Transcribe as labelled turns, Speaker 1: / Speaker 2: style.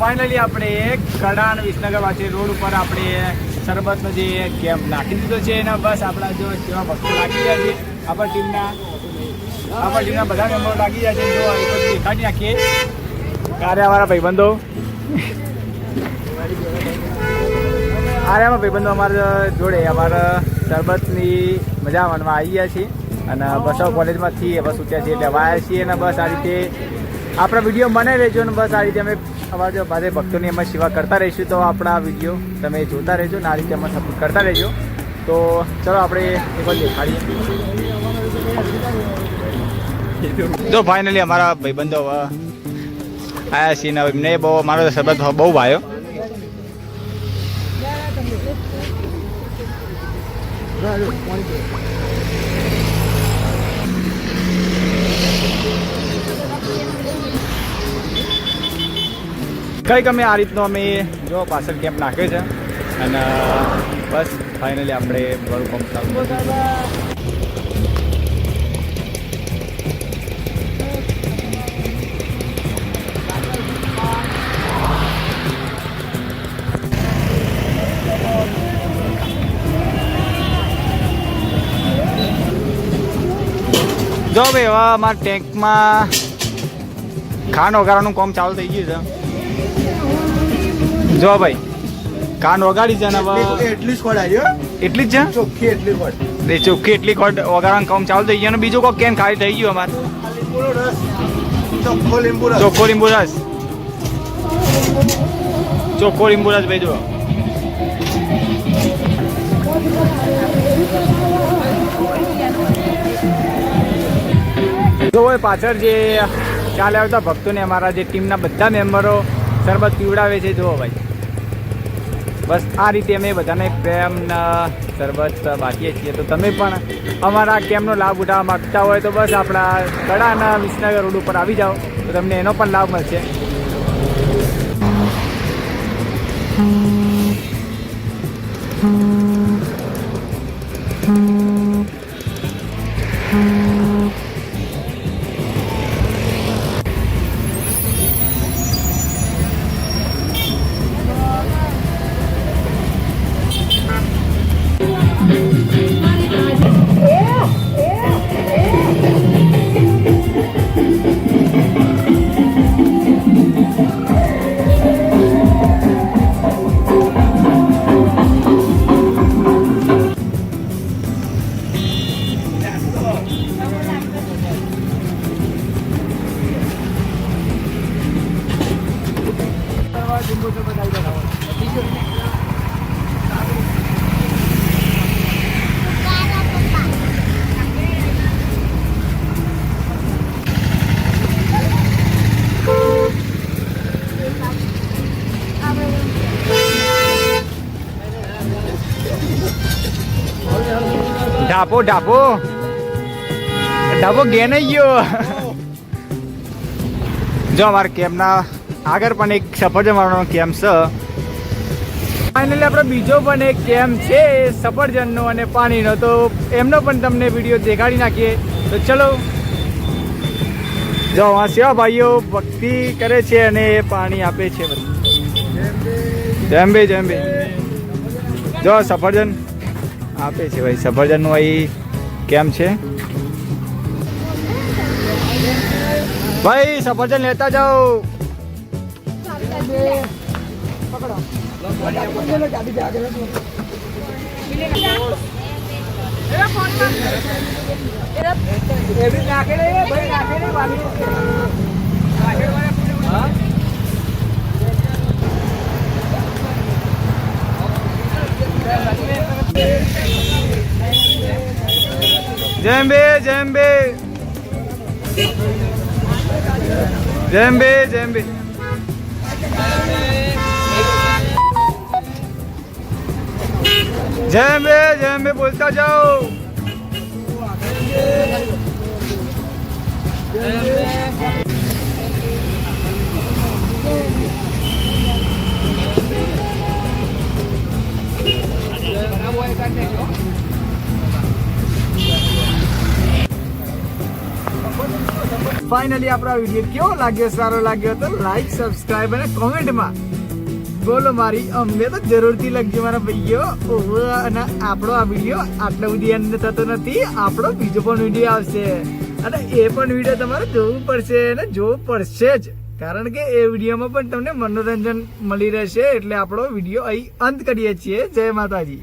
Speaker 1: Finally આપણે કડાણ વિસનગર વાંચી road ઉપર આપણે સરબતનો જે કેમ્પ નાખી દીધો છે એના બસ આપણા જો કેવા ભક્તો લાગી ગયા છે, આપણા ટીમના આપણા ટીમના બધા મેમ્બરો લાગી ગયા છે, જો દેખાડી નાખીએ. કાર્ય અમારા ભાઈબંધો. આર્યામાં ભાઈબંધો અમારા જોડે અમારા સરબતની મજા માણવા આવી ગયા છીએ અને બસો કોલેજમાંથી બસ ઉઠ્યા છીએ એટલે વાયા છીએ અને બસ આ રીતે આપણા વીડિયો મને રહેજો અને બસ આ રીતે અમે અમારા જો ભારે ભક્તોની અમે સેવા કરતા રહીશું તો આપણા વીડિયો તમે જોતા રહેજો ને આ રીતે અમે સપોર્ટ કરતા રહેજો. તો ચલો આપણે એકવાર દેખાડીએ. જો ફાઇનલી અમારા ભાઈબંધો આયા છીએ ને એમને બહુ મારો સરબત બહુ ભાયો. કંઈક અમે આ રીતનો અમે જો પાછળ કેમ્પ નાખ્યો છે. અને, બસ ફાઇનલી આપણે બરું પંપ ચાલુ જો ભાઈ, હવે અમારા ટેન્કમાં ખાંડ વગાડવાનું કામ ચાલુ થઈ ગયું છે. જો ભાઈ કાન વગાડી છે ને હવે.
Speaker 2: એટલી સ્કોડ આવી
Speaker 1: એટલી જ છે?
Speaker 2: ચોખ્ખી એટલી સ્કોડ
Speaker 1: એ ચોખ્ખી એટલી કોટ વગાડવાનું કામ ચાલુ થઈ ગયું અને બીજું કોઈ કેન ખાલી થઈ ગયું અમારે.
Speaker 2: ચોખ્ખો લીંબુ રસ.
Speaker 1: ચોખ્ખો લીંબુ રસ. ચોખ્ખો લીંબુ રસ ભાઈ જો જો પાછળ જે ચાલે આવતા ભક્તોને અમારા જે ટીમના બધા મેમ્બરો શરબત પીવડાવે છે, જુઓ ભાઈ. બસ આ રીતે અમે બધાને પ્રેમના શરબત બાકીએ છીએ. તો તમે પણ અમારા કેમ્પનો લાભ ઉઠાવવા માગતા હોય તો બસ આપણા કડાના વિસનગર રોડ ઉપર આવી જાઓ. તો તમને એનો પણ લાભ મળશે. ઢાપો ઢાપો ઢાપો ઘેને ગયો જો અમારા કેમ્પના આગળ પણ એક સફરજન વાળાનો કેમ્પ છે? ફાઇનલી આપણો બીજો પણ એક કેમ્પ છે સફરજનનો અને પાણીનો. તો એમનો પણ તમને વીડિયો દેખાડી નાખીએ. તો ચલો. જો આ સેવા ભાઈઓ ભક્તિ કરે છે અને પાણી આપે છે જેમ બે જેમ બે જો સફરજન આપે છે ભાઈ. સફરજનનું અહીં કેમ છે? ભાઈ સફરજન લેતા જાઓ. में पकड़ो गाड़ी पे जैम्बे जैम्बे जैम्बे जैम्बे જેમ્બે જેમ્બે જેમ્બે જેમ્બે બોલતા જાઓ ફાઇનલી આપણો વીડિયો કેવો લાગ્યો? સારો લાગ્યો તો લાઈક સબસ્ક્રાઇબ અને કોમેન્ટમાં બોલો મારી, અમને તો જરૂરથી લખજો મારા ભાઈઓ. અને આપણો આ વીડિયો આટલો બધી એન્ડ થતો નથી, આપણો બીજો પણ વીડિયો આવશે. અને એ પણ વીડિયો તમારે જોવું પડશે અને જોવું પડશે જ. કારણ કે એ વિડીયોમાં પણ તમને મનોરંજન મળી રહેશે, એટલે આપણો વીડિયો અહીં અંત કરીએ છીએ. જય માતાજી.